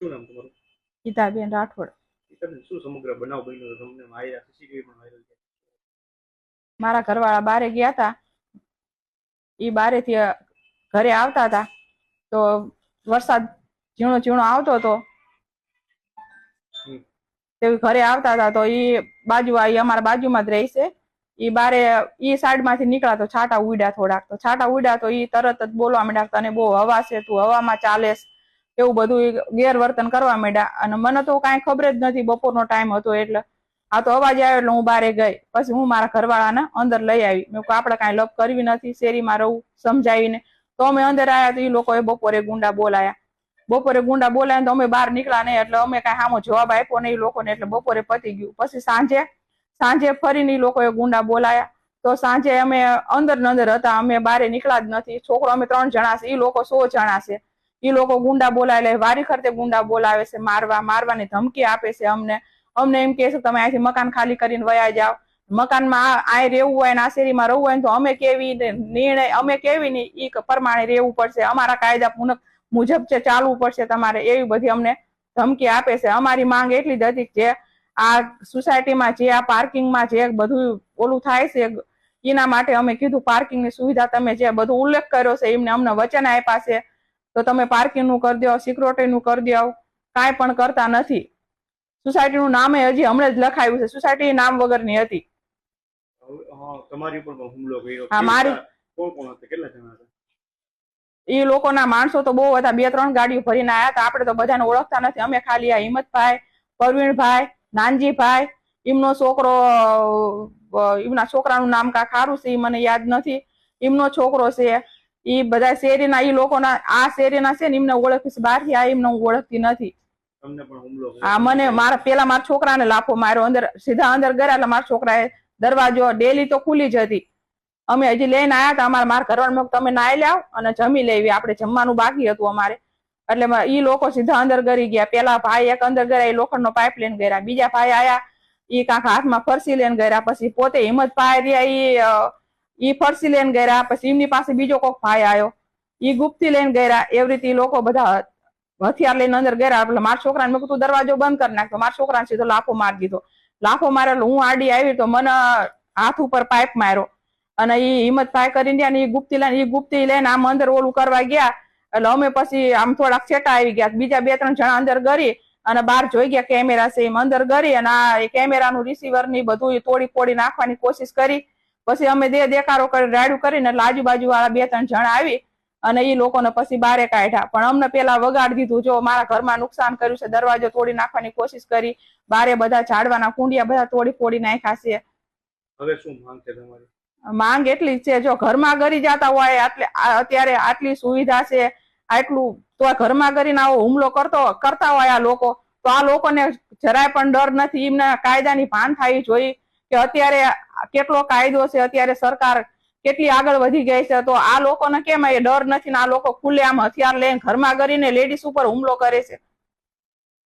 શું નામ તમારું? ગીતાબેન રાઠોડ. ગીતાબેન શું સમગ્ર બનાવ બન્યો તમને માર્યા સીસીટીવી પણ વાયરલ છે મારા ઘરવાળા બારે ગયા હતા એ બારેથી ઘરે આવતા હતા તો વરસાદ ઝીણો ઝીણો આવતો હતો. તે ઘરે આવતા હતા તો એ બાજુ અમારા બાજુમાં જ રહે છે એ બારે ઈ સાઈડમાંથી નીકળ્યા તો છાટા ઉડ્યા થોડાક. તો છાટા ઉડ્યા તો ઈ તરત જ બોલવા માંડ્યા તને બહુ હવા છે તું હવામાં ચાલેસ એવું બધું ગેરવર્તન કરવા માંડ્યા. અને મને તો કાંઈ ખબર જ નથી, બપોરનો ટાઈમ હતો એટલે. આ તો અવાજ આવ્યો એટલે હું બારે ગઈ. પછી હું મારા ઘરવાળાને અંદર લઈ આવી. મેં આપણે કાંઈ લપ કરવી નથી, શેરીમાં રહું, સમજાવીને. તો અમે અંદર આવ્યા તો એ લોકોએ બપોરે ગુંડા બોલાયા. બપોરે ગુંડા બોલાયા તો અમે બહાર નીકળ્યા નહીં એટલે અમે કાંઈ સામો જવાબ આપ્યો નહીં લોકોને એટલે બપોરે પતી ગયું. પછી સાંજે સાંજે ફરીને એ લોકોએ ગુંડા બોલાયા. તો સાંજે અમે અંદર અંદર હતા. અમે બારે નીકળ્યા જ નથી. છોકરો, અમે ત્રણ જણા છે એ લોકો સો જણા છે. એ લોકો ગુંડા બોલાવે એટલે વારી ખરતે ગુંડા બોલાવે છે મારવા, મારવાની ધમકી આપે છે અમને. અમને એમ કે છે, તમે અહીંથી મકાન ખાલી કરીને વયા જાઓ. મકાનમાં આ રહેવું હોય ને આ શેરીમાં રહેવું હોય તો અમે કેવી નિર્ણય, અમે કેવી ને એ પ્રમાણે રહેવું પડશે. અમારા કાયદા પુનઃ, મુજબ છે, ચાલવું પડશે તમારે. એવી બધી અમને ધમકી આપે છે. અમારી માંગ એટલી જ હતી જે આ સોસાયટીમાં જે, આ પાર્કિંગમાં જે બધું ઓલું થાય છે, એના માટે અમે કીધું, પાર્કિંગની સુવિધા તમે જે બધું ઉલ્લેખ કર્યો છે, એમને અમને વચન આપ્યા છે. તો તમે પાર્કિંગનું કરી દો સિક્યોરિટીનું કરી દો કાંઈ પણ કરતા નથી. સોસાયટીનું નામ હજી હમણાં જ લખાયું છે. સોસાયટી નામ વગરની હતી. તમારી ઉપર હુમલો કર્યો. હા, મારી- કોણ કોણ હતા? કેટલા જણા હતા? એ લોકોના માણસો તો બહુ હતા. બે ત્રણ ગાડીઓ ભરીને આવ્યા હતા. આપણે તો બધાને ઓળખતા નથી. અમે ખાલી આ હિંમતભાઈ પરવીણભાઈ નાનજીભાઈ એમનો છોકરો એમના છોકરાનું નામ કા ખારું છે એ મને યાદ નથી. એમનો છોકરો છે. એ બધા શેરીના એ લોકોના આ શેરીના છે ને એમને ઓળખીશ બહારથી આ એમને હું ઓળખતી નથી. આ મને મારા પેલા મારા છોકરાને લાફો માર્યો અંદર સીધા અંદર ગયા એટલે મારા છોકરાએ દરવાજો ડેલી તો ખુલી જ હતી. અમે હજી લઈને આયા હતા અમારા મારા ઘરવાળમાં તમે નાઈ લાવ અને જમી લેવી આપણે જમવાનું બાકી હતું અમારે. એટલે ઈ લોકો સીધા અંદર ગરી ગયા. પેલા ભાઈ એક અંદર ગયા એ લોખંડનો પાઇપ લઈને ગયા બીજા ભાઈ આયા ઈ કાંક હાથમાં ફરસી લઈને ગયા પછી પોતે હિંમત પાય રહ્યા ઈ અ, ઈ ફરસી લઈને ગયા પછી એમની પાસે બીજો કોક ભાઈ આવ્યો ઈ ગુપ્તી લઈને ગયા એવી રીતે લોકો બધા હથિયાર લઈને અંદર ગયા એટલે મારા છોકરાને મેં કીધું દરવાજો બંધ કરી નાખ્યો મારા છોકરાને સીધો લાફો મારી દીધો. લાફો માર્યો એટલે હું આડી આવી તો મને હાથ ઉપર પાઇપ માર્યો. અને ઈ હિંમતભાઈ કરીને ગયા ઈ ગુપ્તી લઈને એ ગુપ્તી લઈને આમ અંદર ઓલું કરવા ગયા. એટલે અમે પછી આમ થોડાક છેટા આવી ગયા. બીજા બે ત્રણ જણા અંદર ગરી અને બહાર જોઈ ગયા કેમેરા છે એમ અંદર ગરી અને આ કેમેરાનું રિસીવરની બધું તોડી ફોડી નાખવાની કોશિશ કરી. પછી અમે દે દેકારો કરી રાડું કરીને એટલે આજુબાજુ વાળા બે ત્રણ જણા આવી અને એ લોકોને પછી બારે કાઢ્યા. પણ અમને પેલા વગાડી દીધું જો મારા ઘરમાં નુકસાન કર્યું છે દરવાજો તોડી નાખવાની કોશિશ કરી બારે બધા ઝાડવાના કુંડિયા બધા તોડી ફોડી નાખ્યા છે. હવે શું માંગ છે તમારી? માંગ એટલી જ છે જો ઘરમાં ગરી જતા હોય આટલે અત્યારે આટલી સુવિધા છે આટલું તો આ ઘરમાં કરીને આવો હુમલો કરતો કરતા હોય આ લોકો તો આ લોકોને જરાય પણ ડર નથી એમના કાયદાની ભાન થાય જોઈ. કે અત્યારે કેટલો કાયદો છે, અત્યારે સરકાર કેટલી આગળ વધી ગઈ છે, તો આ લોકોને કેમ એ ડર નથી ને આ લોકો ખુલ્લે આમ હથિયાર લઈને ઘરમાં કરીને લેડીઝ ઉપર હુમલો કરે છે?